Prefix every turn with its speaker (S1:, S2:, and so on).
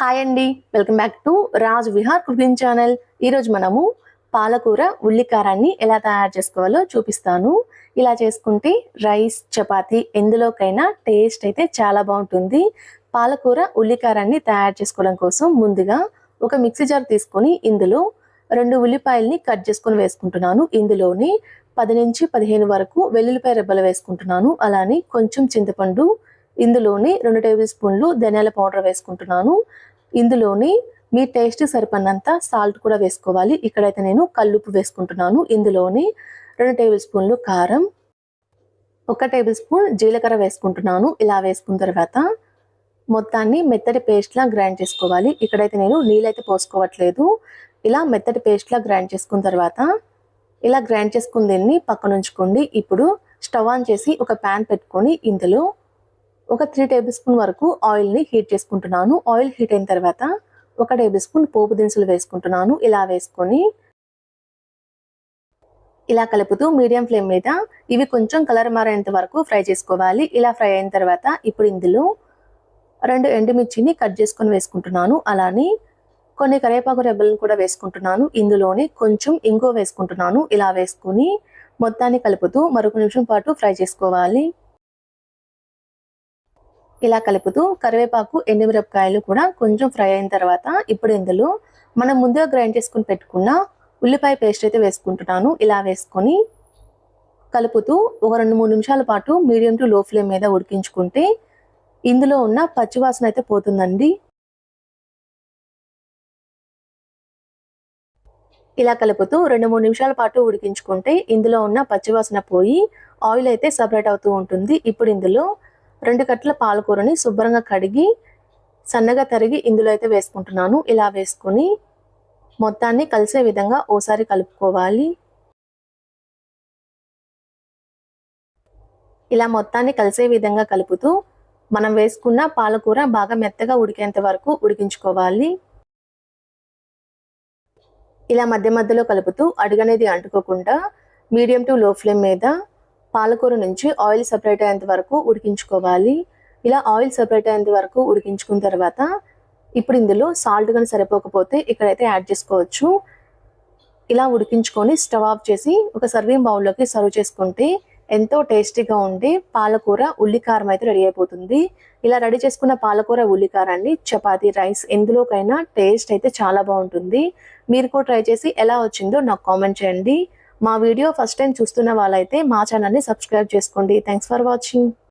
S1: Hi అండి. Welcome back to Raj Vihar cooking channel. ఈరోజు మనము పాలకూర ఉల్లికారాన్ని ఎలా తయారు చేసుకోవాలో చూపిస్తాను. ఇలా చేసుకుంటే రైస్ చపాతీ ఎందులోకైనా టేస్ట్ అయితే చాలా బాగుంటుంది. పాలకూర ఉల్లికారాన్ని తయారు చేసుకోవడం కోసం ముందుగా ఒక మిక్సీ జార్ తీసుకొని ఇందులో రెండు ఉల్లిపాయల్ని కట్ చేసుకొని వేసుకుంటున్నాను. ఇందులోని పది నుంచి పదిహేను వరకు వెల్లుల్లిపాయ రెబ్బలు వేసుకుంటున్నాను. అలానే కొంచెం చింతపండు ఇందులోని రెండు టేబుల్ స్పూన్లు ధనియాల పౌడర్ వేసుకుంటున్నాను. ఇందులోని మీ టేస్ట్ సరిపడినంత సాల్ట్ కూడా వేసుకోవాలి. ఇక్కడైతే నేను కల్లుప్పు వేసుకుంటున్నాను. ఇందులోని రెండు టేబుల్ స్పూన్లు కారం ఒక టేబుల్ స్పూన్ జీలకర్ర వేసుకుంటున్నాను. ఇలా వేసుకున్న తర్వాత మొత్తాన్ని మెత్తటి పేస్ట్లా గ్రైండ్ చేసుకోవాలి. ఇక్కడైతే నేను నీళ్ళైతే పోసుకోవట్లేదు. ఇలా మెత్తటి పేస్ట్లా గ్రైండ్ చేసుకున్న తర్వాత ఇలా గ్రైండ్ చేసుకున్న దీన్ని పక్కనుంచుకోండి. ఇప్పుడు స్టవ్ ఆన్ చేసి ఒక ప్యాన్ పెట్టుకొని ఇందులో ఒక త్రీ టేబుల్ స్పూన్ వరకు ఆయిల్ని హీట్ చేసుకుంటున్నాను. ఆయిల్ హీట్ అయిన తర్వాత ఒక టేబుల్ స్పూన్ పోపు దినుసులు వేసుకుంటున్నాను. ఇలా వేసుకొని ఇలా కలుపుతూ మీడియం ఫ్లేమ్ మీద ఇవి కొంచెం కలర్ మారేంత వరకు ఫ్రై చేసుకోవాలి. ఇలా ఫ్రై అయిన తర్వాత ఇప్పుడు ఇందులో రెండు ఎండుమిర్చిని కట్ చేసుకొని వేసుకుంటున్నాను. అలానే కొన్ని కరివేపాకు రెబ్బలను కూడా వేసుకుంటున్నాను. ఇందులోనే కొంచెం ఇంకో వేసుకుంటున్నాను. ఇలా వేసుకొని మొత్తాన్ని కలుపుతూ మరొక నిమిషం పాటు ఫ్రై చేసుకోవాలి. ఇలా కలుపుతూ కరివేపాకు ఎండుమిరపకాయలు కూడా కొంచెం ఫ్రై అయిన తర్వాత ఇప్పుడు ఇందులో మనం ముందుగా గ్రైండ్ చేసుకుని పెట్టుకున్న ఉల్లిపాయ పేస్ట్ అయితే వేసుకుంటున్నాను. ఇలా వేసుకొని కలుపుతూ ఒక రెండు మూడు నిమిషాల పాటు మీడియం టు లో ఫ్లేమ్ మీద ఉడికించుకుంటే ఇందులో ఉన్న పచ్చివాసన అయితే పోతుందండి. ఇలా కలుపుతూ రెండు మూడు నిమిషాల పాటు ఉడికించుకుంటే ఇందులో ఉన్న పచ్చివాసన పోయి ఆయిల్ అయితే సపరేట్ అవుతూ ఉంటుంది. ఇప్పుడు ఇందులో రెండు కట్టల పాలకూరని శుభ్రంగా కడిగి సన్నగా తరిగి ఇందులో అయితే వేసుకుంటున్నాను. ఇలా వేసుకొని మొత్తాన్ని కలిసే విధంగా ఓసారి కలుపుకోవాలి. ఇలా మొత్తాన్ని కలిసే విధంగా కలుపుతూ మనం వేసుకున్న పాలకూర బాగా మెత్తగా ఉడికేంత వరకు ఉడికించుకోవాలి. ఇలా మధ్య మధ్యలో కలుపుతూ అడుగనేది అంటుకోకుండా మీడియం టు లో ఫ్లేమ్ మీద పాలకూర నుంచి ఆయిల్ సపరేట్ అయ్యేంత వరకు ఉడికించుకోవాలి. ఇలా ఆయిల్ సపరేట్ అయ్యేంత వరకు ఉడికించుకున్న తర్వాత ఇప్పుడు ఇందులో సాల్ట్ కానీ సరిపోకపోతే ఇక్కడైతే యాడ్ చేసుకోవచ్చు. ఇలా ఉడికించుకొని స్టవ్ ఆఫ్ చేసి ఒక సర్వింగ్ బౌల్లోకి సర్వ్ చేసుకుంటే ఎంతో టేస్టీగా ఉండే పాలకూర ఉల్లికారం అయితే రెడీ అయిపోతుంది. ఇలా రెడీ చేసుకున్న పాలకూర ఉల్లికారాన్ని చపాతీ రైస్ ఎందులోకైనా టేస్ట్ అయితే చాలా బాగుంటుంది. మీరు కూడా ట్రై చేసి ఎలా వచ్చిందో నాకు కామెంట్ చేయండి. మా వీడియో ఫస్ట్ టైం చూస్తున్న వాళ్ళైతే మా ఛానల్ని సబ్స్క్రైబ్ చేసుకోండి. Thanks for watching